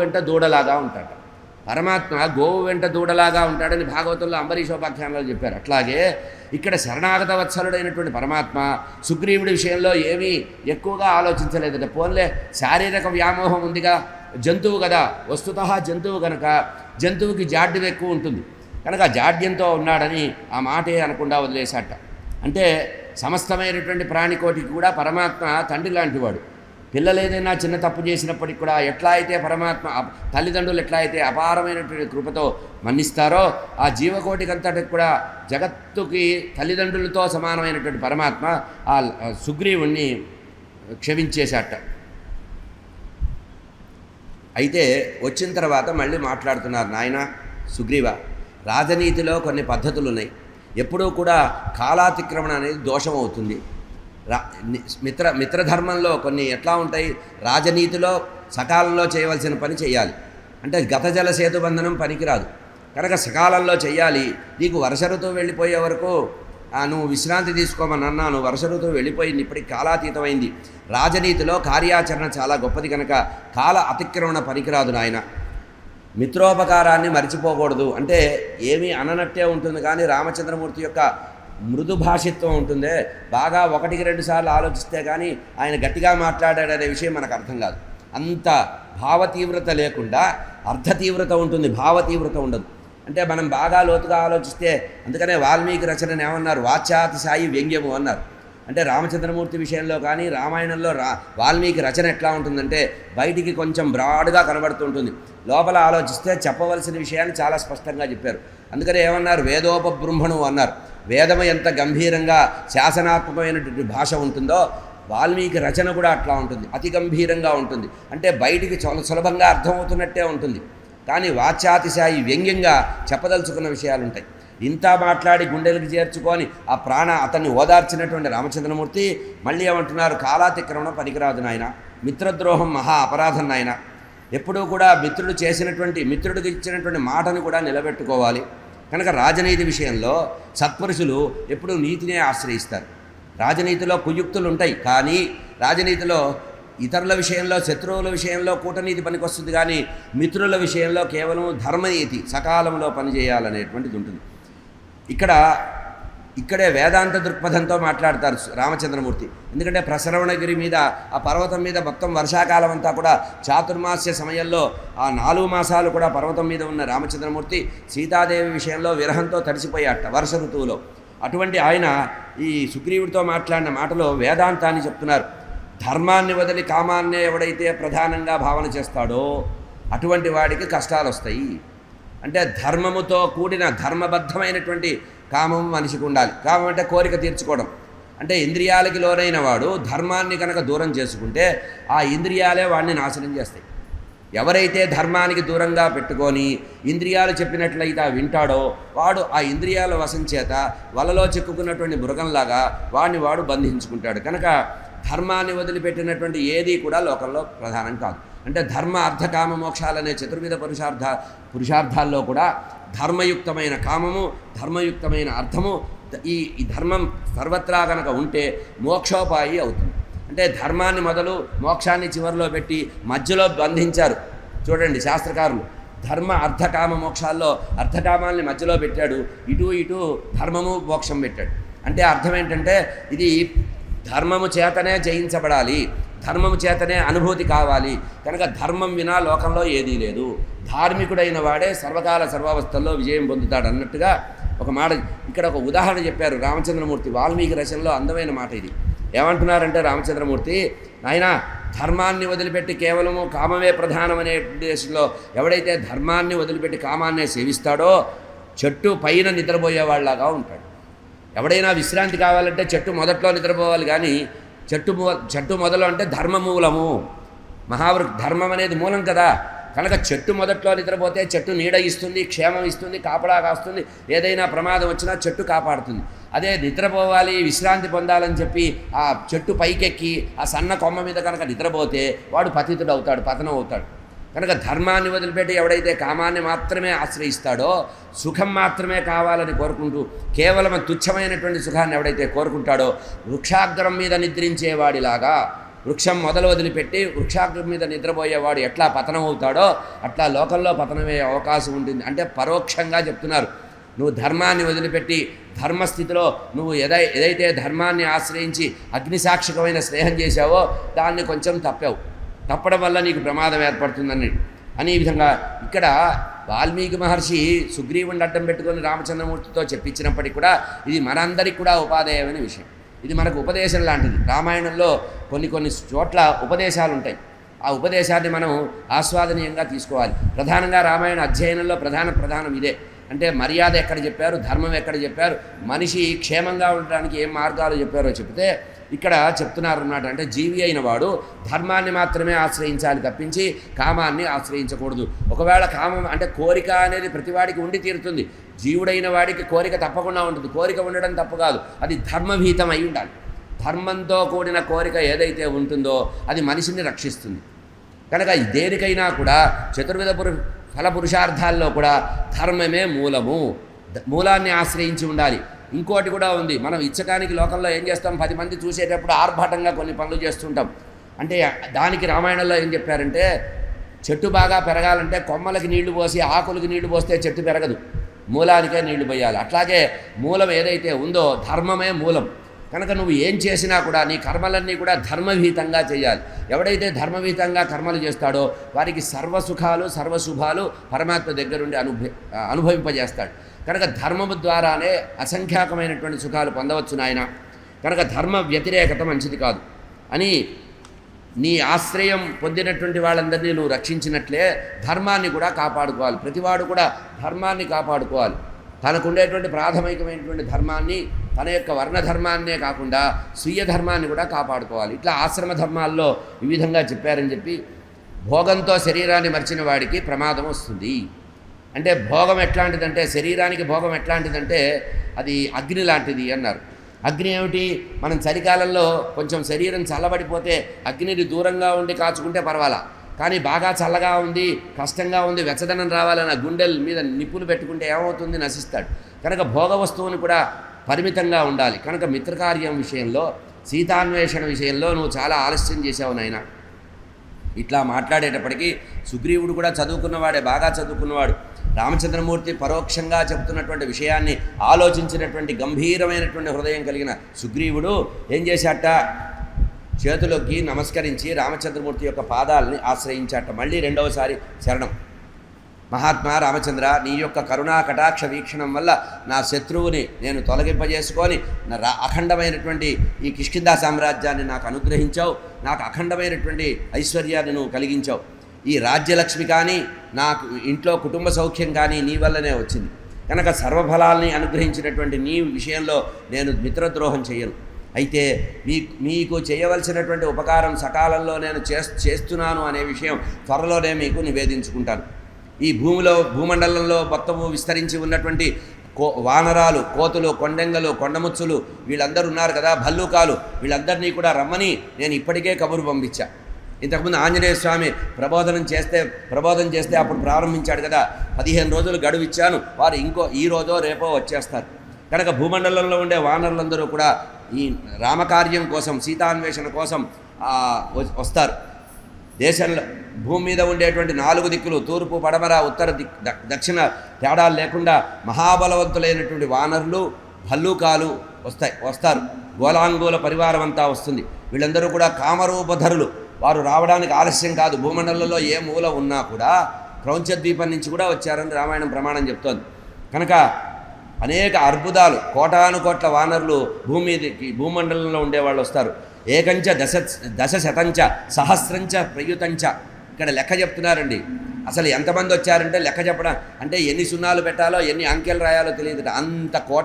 వెంట దూడలాగా ఉంటాడు పరమాత్మ గోవు వెంట దూడలాగా ఉంటాడని భాగవతంలో అంబరీషోపాఖ్యానాలు చెప్పారు. అట్లాగే ఇక్కడ శరణాగత వత్సలుడైనటువంటి పరమాత్మ సుగ్రీవుడి విషయంలో ఏమీ ఎక్కువగా ఆలోచించలేదట. పోన్లే శారీరక వ్యామోహం ఉందిగా జంతువు కదా. వస్తుత జంతువు కనుక జంతువుకి జాడ్యం ఎక్కువ ఉంటుంది. కనుక జాడ్యంతో ఉన్నాడని ఆ మాటే అనకుండా వదిలేశాట. అంటే సమస్తమైనటువంటి ప్రాణికోటికి కూడా పరమాత్మ తండ్రి లాంటివాడు. పిల్లలు ఏదైనా చిన్న తప్పు చేసినప్పటికి కూడా ఎట్లా అయితే పరమాత్మ తల్లిదండ్రులు ఎట్లా అయితే అపారమైనటువంటి కృపతో మన్నిస్తారో ఆ జీవకోటికంతటికి కూడా జగత్తుకి తల్లిదండ్రులతో సమానమైనటువంటి పరమాత్మ ఆ ఆ సుగ్రీవుణ్ణి క్షమించేశాట. అయితే వచ్చిన తర్వాత మళ్ళీ మాట్లాడుతున్నారు నాయన సుగ్రీవ రాజనీతిలో కొన్ని పద్ధతులు ఉన్నాయి ఎప్పుడూ కూడా కాలాతిక్రమణ అనేది దోషం అవుతుంది రా మిత్ర మిత్రధర్మంలో కొన్ని ఎట్లా ఉంటాయి? రాజనీతిలో సకాలంలో చేయవలసిన పని చేయాలి అంటే గత జల సేతుబంధనం పనికిరాదు. కనుక సకాలంలో చేయాలి నీకు వర్ష ఋతువు వెళ్ళిపోయే వరకు నువ్వు విశ్రాంతి తీసుకోమని అన్నాను వర్ష ఋతువు వెళ్ళిపోయింది ఇప్పటికి కాలాతీతమైంది. రాజనీతిలో కార్యాచరణ చాలా గొప్పది కనుక కాల అతిక్రమణ పనికిరాదు నాయన. మిత్రోపకారాన్ని మర్చిపోకూడదు. అంటే ఏమీ అననట్టే ఉంటుంది కానీ రామచంద్రమూర్తి యొక్క మృదు భాషిత్వం ఉంటుందే. బాగా ఒకటికి రెండు సార్లు ఆలోచిస్తే కానీ ఆయన గట్టిగా మాట్లాడాడనే విషయం మనకు అర్థం కాదు. అంత భావతీవ్రత లేకుండా అర్థ తీవ్రత ఉంటుంది భావతీవ్రత ఉండదు. అంటే మనం బాగా లోతుగా ఆలోచిస్తే అందుకనే వాల్మీకి రచనని ఏమన్నారు? వాచ్యాతిశాయి వ్యంగ్యము అన్నారు. అంటే రామచంద్రమూర్తి విషయంలో కానీ రామాయణంలో రా వాల్మీకి రచన ఎట్లా ఉంటుందంటే బయటికి కొంచెం బ్రాడ్గా కనబడుతుంటుంది లోపల ఆలోచిస్తే చెప్పవలసిన విషయాన్ని చాలా స్పష్టంగా చెప్పారు. అందుకనే ఏమన్నారు? వేదోపబృంహణు అన్నారు. వేదము ఎంత గంభీరంగా శాసనాత్మకమైనటువంటి భాష ఉంటుందో వాల్మీకి రచన కూడా అట్లా ఉంటుంది. అతి గంభీరంగా ఉంటుంది. అంటే బయటికి సులభంగా అర్థమవుతున్నట్టే ఉంటుంది. కానీ వాచ్యాతిశాయి వ్యంగ్యంగా చెప్పదలుచుకున్న విషయాలు ఉంటాయి ఇంత మాట్లాడి గుండెలకు చేర్చుకొని ఆ ప్రాణ అతన్ని ఓదార్చినటువంటి రామచంద్రమూర్తి మళ్ళీ ఏమంటున్నారు? కాలాతిక్రమణ పనికిరాదు నాయన. మిత్రద్రోహం మహా అపరాధం నాయన. ఎప్పుడూ కూడా మిత్రుడు చేసినటువంటి మిత్రుడికి ఇచ్చినటువంటి మాటను కూడా నిలబెట్టుకోవాలి. కనుక రాజనీతి విషయంలో సత్పురుషులు ఎప్పుడూ నీతినే ఆశ్రయిస్తారు. రాజనీతిలో కుయుక్తులు ఉంటాయి కానీ రాజనీతిలో ఇతరుల విషయంలో శత్రువుల విషయంలో కూటనీతి పనికొస్తుంది. కానీ మిత్రుల విషయంలో కేవలం ధర్మనీతి సకాలంలో పనిచేయాలనేటువంటిది ఉంటుంది. ఇక్కడ ఇక్కడే వేదాంత దృక్పథంతో మాట్లాడతారు రామచంద్రమూర్తి. ఎందుకంటే ప్రసరవణగిరి మీద ఆ పర్వతం మీద మొత్తం వర్షాకాలం అంతా కూడా చాతుర్మాస్య సమయంలో ఆ నాలుగు మాసాలు కూడా పర్వతం మీద ఉన్న రామచంద్రమూర్తి సీతాదేవి విషయంలో విరహంతో తడిసిపోయాట వర్ష ఋతువులో. అటువంటి ఆయన ఈ సుగ్రీవుడితో మాట్లాడిన మాటలో వేదాంతాన్ని చెప్తున్నారు. ధర్మాన్ని వదిలి కామాన్నే ఎవడైతే ప్రధానంగా భావన చేస్తాడో అటువంటి వాడికి కష్టాలు వస్తాయి అంటే ధర్మముతో కూడిన ధర్మబద్ధమైనటువంటి కామం మనిషికి ఉండాలి. కామం అంటే కోరిక తీర్చుకోవడం. అంటే ఇంద్రియాలకి లోనైన వాడు ధర్మాన్ని కనుక దూరం చేసుకుంటే ఆ ఇంద్రియాలే వాడిని నాశనం చేస్తాయి. ఎవరైతే ధర్మానికి దూరంగా పెట్టుకొని ఇంద్రియాలు చెప్పినట్లయితే వింటాడో వాడు ఆ ఇంద్రియాల వశం చేత వలలో చిక్కుకున్నటువంటి మృగంలాగా వాడిని వాడు బంధించుకుంటాడు. కనుక ధర్మాన్ని వదిలిపెట్టినటువంటి ఏది కూడా లోకంలో ప్రధానం కాదు. అంటే ధర్మ అర్థ కామ మోక్షాలనే చతుర్విధ పురుషార్థ పురుషార్థాల్లో కూడా ధర్మయుక్తమైన కామము ధర్మయుక్తమైన అర్థము ఈ ఈ ధర్మం సర్వత్రా కనుక ఉంటే మోక్షోపాయి అవుతుంది. అంటే ధర్మాన్ని మొదలు మోక్షాన్ని చివరిలో పెట్టి మధ్యలో బంధించారు. చూడండి శాస్త్రకారులు. ధర్మ అర్థకామ మోక్షాల్లో అర్థకామాల్ని మధ్యలో పెట్టాడు. ఇటు ఇటు ధర్మము మోక్షం పెట్టాడు. అంటే అర్థం ఏంటంటే ఇది ధర్మము చేతనే జయించబడాలి. ధర్మము చేతనే అనుభూతి కావాలి. కనుక ధర్మం వినా లోకంలో ఏదీ లేదు. ధార్మికుడైన వాడే సర్వకాల సర్వావస్థల్లో విజయం పొందుతాడు అన్నట్టుగా ఒక మాట ఇక్కడ ఒక ఉదాహరణ చెప్పారు రామచంద్రమూర్తి వాల్మీకి రచనలో అందమైన మాట ఇది. ఏమంటున్నారంటే రామచంద్రమూర్తి నాయన ధర్మాన్ని వదిలిపెట్టి కేవలము కామమే ప్రధానమనే ఉద్దేశంలో ఎవడైతే ధర్మాన్ని వదిలిపెట్టి కామాన్నే సేవిస్తాడో చెట్టు పైన నిద్రపోయేవాళ్ళలాగా ఉంటాడు. ఎవడైనా విశ్రాంతి కావాలంటే చెట్టు మొదట్లో నిద్రపోవాలి కానీ చెట్టు మూ చెట్టు మొదలు అంటే ధర్మ మూలము. మహావృ ధర్మం అనేది మూలం కదా. కనుక చెట్టు మొదట్లో నిద్రపోతే చెట్టు నీడ ఇస్తుంది క్షేమం ఇస్తుంది కాపడా కాస్తుంది. ఏదైనా ప్రమాదం వచ్చినా చెట్టు కాపాడుతుంది. అదే నిద్రపోవాలి విశ్రాంతి పొందాలని చెప్పి ఆ చెట్టు పైకెక్కి ఆ సన్న కొమ్మ మీద కనుక నిద్రపోతే వాడు పతితుడు అవుతాడు పతనం అవుతాడు కనుక ధర్మాన్ని వదిలిపెట్టి ఎవడైతే కామాన్ని మాత్రమే ఆశ్రయిస్తాడో సుఖం మాత్రమే కావాలని కోరుకుంటూ కేవలం తుచ్చమైనటువంటి సుఖాన్ని ఎవడైతే కోరుకుంటాడో వృక్షాగ్రం మీద నిద్రించేవాడిలాగా వృక్షం మొదలు వదిలిపెట్టి వృక్షాగ్రం మీద నిద్రపోయేవాడు ఎట్లా పతనం అవుతాడో అట్లా లోకంలో పతనమయ్యే అవకాశం ఉంటుంది. అంటే పరోక్షంగా చెప్తున్నారు. నువ్వు ధర్మాన్ని వదిలిపెట్టి ధర్మస్థితిలో నువ్వు ఎదై ఏదైతే ధర్మాన్ని ఆశ్రయించి అగ్నిసాక్షికమైన స్నేహం చేశావో దాన్ని కొంచెం తప్పావు. తప్పడం వల్ల నీకు ప్రమాదం ఏర్పడుతుందని. అని ఈ విధంగా ఇక్కడ వాల్మీకి మహర్షి సుగ్రీవుని అడ్డం పెట్టుకొని రామచంద్రమూర్తితో చెప్పించినప్పటికీ కూడా ఇది మనందరికీ కూడా ఉపాధేయమైన విషయం. ఇది మనకు ఉపదేశం లాంటిది. రామాయణంలో కొన్ని కొన్ని చోట్ల ఉపదేశాలు ఉంటాయి. ఆ ఉపదేశాన్ని మనం ఆస్వాదనీయంగా తీసుకోవాలి. ప్రధానంగా రామాయణ అధ్యయనంలో ప్రధాన ప్రధానం ఇదే. అంటే మర్యాద ఎక్కడ చెప్పారు ధర్మం ఎక్కడ చెప్పారు మనిషి క్షేమంగా ఉండడానికి ఏం మార్గాలు చెప్పారో చెప్తే ఇక్కడ చెప్తున్నారు అన్నమాట అంటే జీవి అయిన వాడు ధర్మాన్ని మాత్రమే ఆశ్రయించాలి తప్పించి కామాన్ని ఆశ్రయించకూడదు. ఒకవేళ కామం అంటే కోరిక అనేది ప్రతివాడికి ఉండి తీరుతుంది. జీవుడైన వాడికి కోరిక తప్పకుండా ఉంటుంది. కోరిక ఉండడం తప్పు కాదు. అది ధర్మభీతం అయి ఉండాలి. ధర్మంతో కూడిన కోరిక ఏదైతే ఉంటుందో అది మనిషిని రక్షిస్తుంది. కనుక దేనికైనా కూడా చతుర్విధ పురు ఫల పురుషార్థాల్లో కూడా ధర్మమే మూలము. మూలాన్ని ఆశ్రయించి ఉండాలి. ఇంకోటి కూడా ఉంది. మనం ఇచ్చకానికి లోకంలో ఏం చేస్తాం? పది మంది చూసేటప్పుడు ఆర్భాటంగా కొన్ని పనులు చేస్తుంటాం. అంటే దానికి రామాయణంలో ఏం చెప్పారంటే చెట్టు బాగా పెరగాలంటే కొమ్మలకి నీళ్ళు పోసి ఆకులకి నీళ్ళు పోస్తే చెట్టు పెరగదు. మూలానికే నీళ్ళు పోయాలి. అట్లాగే మూలం ఏదైతే ఉందో ధర్మమే మూలం. కనుక నువ్వు ఏం చేసినా కూడా నీ కర్మలన్నీ కూడా ధర్మభీతంగా చేయాలి. ఎవడైతే ధర్మభీతంగా కర్మలు చేస్తాడో వారికి సర్వసుఖాలు సర్వశుభాలు పరమాత్మ దగ్గరుండి అనుభ అనుభవింపజేస్తాడు. కనుక ధర్మము ద్వారానే అసంఖ్యాకమైనటువంటి సుఖాలు పొందవచ్చు నాయన. కనుక ధర్మ వ్యతిరేకత మంచిది కాదు. అని నీ ఆశ్రయం పొందినటువంటి వాళ్ళందరినీ నువ్వు రక్షించినట్లే ధర్మాన్ని కూడా కాపాడుకోవాలి. ప్రతివాడు కూడా ధర్మాన్ని కాపాడుకోవాలి. తనకుండేటువంటి ప్రాథమికమైనటువంటి ధర్మాన్ని తన యొక్క వర్ణధర్మాన్నే కాకుండా స్వీయ ధర్మాన్ని కూడా కాపాడుకోవాలి. ఇట్లా ఆశ్రమ ధర్మాల్లో ఈ విధంగా చెప్పారని చెప్పి భోగంతో శరీరాన్ని మర్చిన వాడికి ప్రమాదం వస్తుంది. అంటే భోగం ఎట్లాంటిదంటే శరీరానికి భోగం ఎట్లాంటిదంటే అది అగ్ని లాంటిది అన్నారు. అగ్ని ఏమిటి? మనం చలికాలంలో కొంచెం శరీరం చల్లబడిపోతే అగ్నిని దూరంగా ఉండి కాచుకుంటే పర్వాలా. కానీ బాగా చల్లగా ఉంది కష్టంగా ఉంది వెచ్చదనం రావాలన్న గుండెల మీద నిప్పులు పెట్టుకుంటే ఏమవుతుంది? నశిస్తాడు. కనుక భోగ వస్తువుని కూడా పరిమితంగా ఉండాలి. కనుక మిత్రకార్యం విషయంలో సీతాన్వేషణ విషయంలో నువ్వు చాలా ఆలస్యం చేసావు నాయన. ఇట్లా మాట్లాడేటప్పటికీ సుగ్రీవుడు కూడా చదువుకున్నవాడే బాగా చదువుకున్నవాడు. రామచంద్రమూర్తి పరోక్షంగా చెబుతున్నటువంటి విషయాన్ని ఆలోచించినటువంటి గంభీరమైనటువంటి హృదయం కలిగిన సుగ్రీవుడు ఏం చేశాట? చేతులకి నమస్కరించి రామచంద్రమూర్తి యొక్క పాదాలని ఆశ్రయించాట. మళ్ళీ రెండవసారి శరణం. మహాత్మా రామచంద్ర నీ యొక్క కరుణా కటాక్ష వీక్షణం వల్ల నా శత్రువుని నేను తొలగింపజేసుకొని నా రా అఖండమైనటువంటి ఈ కిష్కిందా సామ్రాజ్యాన్ని నాకు అనుగ్రహించావు. నాకు అఖండమైనటువంటి ఐశ్వర్యాన్ని నువ్వు కలిగించావు. ఈ రాజ్యలక్ష్మి కానీ నాకు ఇంట్లో కుటుంబ సౌఖ్యం కానీ నీ వల్లనే వచ్చింది. కనుక సర్వఫలాల్ని అనుగ్రహించినటువంటి నీ విషయంలో నేను మిత్రద్రోహం చేయను. అయితే మీ మీకు చేయవలసినటువంటి ఉపకారం సకాలంలో నేను చేస్ చేస్తున్నాను అనే విషయం త్వరలోనే మీకు నివేదించుకుంటాను. ఈ భూమిలో భూమండలంలో మొత్తము విస్తరించి ఉన్నటువంటి కో వానరాలు కోతులు కొండెంగలు కొండముచ్చులు వీళ్ళందరూ ఉన్నారు కదా భల్లూకాలు వీళ్ళందరినీ కూడా రమ్మని నేను ఇప్పటికే కబురు పంపించా. ఇంతకుముందు ఆంజనేయ స్వామి ప్రబోధనం చేస్తే ప్రబోధనం చేస్తే అప్పుడు ప్రారంభించాడు కదా. పదిహేను రోజులు గడువు ఇచ్చాను. వారు ఇంకో ఈ రోజో రేపో వచ్చేస్తారు. కనుక భూమండలంలో ఉండే వానరులందరూ కూడా ఈ రామకార్యం కోసం సీతాన్వేషణ కోసం వస్తారు. దేశంలో భూమి మీద ఉండేటువంటి నాలుగు దిక్కులు తూర్పు పడమర ఉత్తర దిక్ ద- దక్షిణ తేడాలు లేకుండా మహాబలవంతులైనటువంటి వానరులు భల్లూకాలు వస్తాయి వస్తారు. గోలాంగూల పరివారం అంతా వస్తుంది. వీళ్ళందరూ కూడా కామరూపధరులు. వారు రావడానికి ఆలస్యం కాదు. భూమండలంలో ఏ మూల ఉన్నా కూడా క్రౌంచ ద్వీపం నుంచి కూడా వచ్చారని రామాయణం ప్రమాణం చెప్తోంది. కనుక అనేక అర్బుదాలు కోటాను కోట్ల వానరులు భూమి మీదకి భూమండలంలో ఉండేవాళ్ళు వస్తారు. ఏకంచ దశ దశ శతంచ సహస్రంచ ప్రయుతంచ. ఇక్కడ లెక్క చెప్తున్నారండి. అసలు ఎంతమంది వచ్చారంటే లెక్క చెప్పడం అంటే ఎన్ని సున్నాలు పెట్టాలో ఎన్ని అంకెలు రాయాలో తెలియదు అంత కోట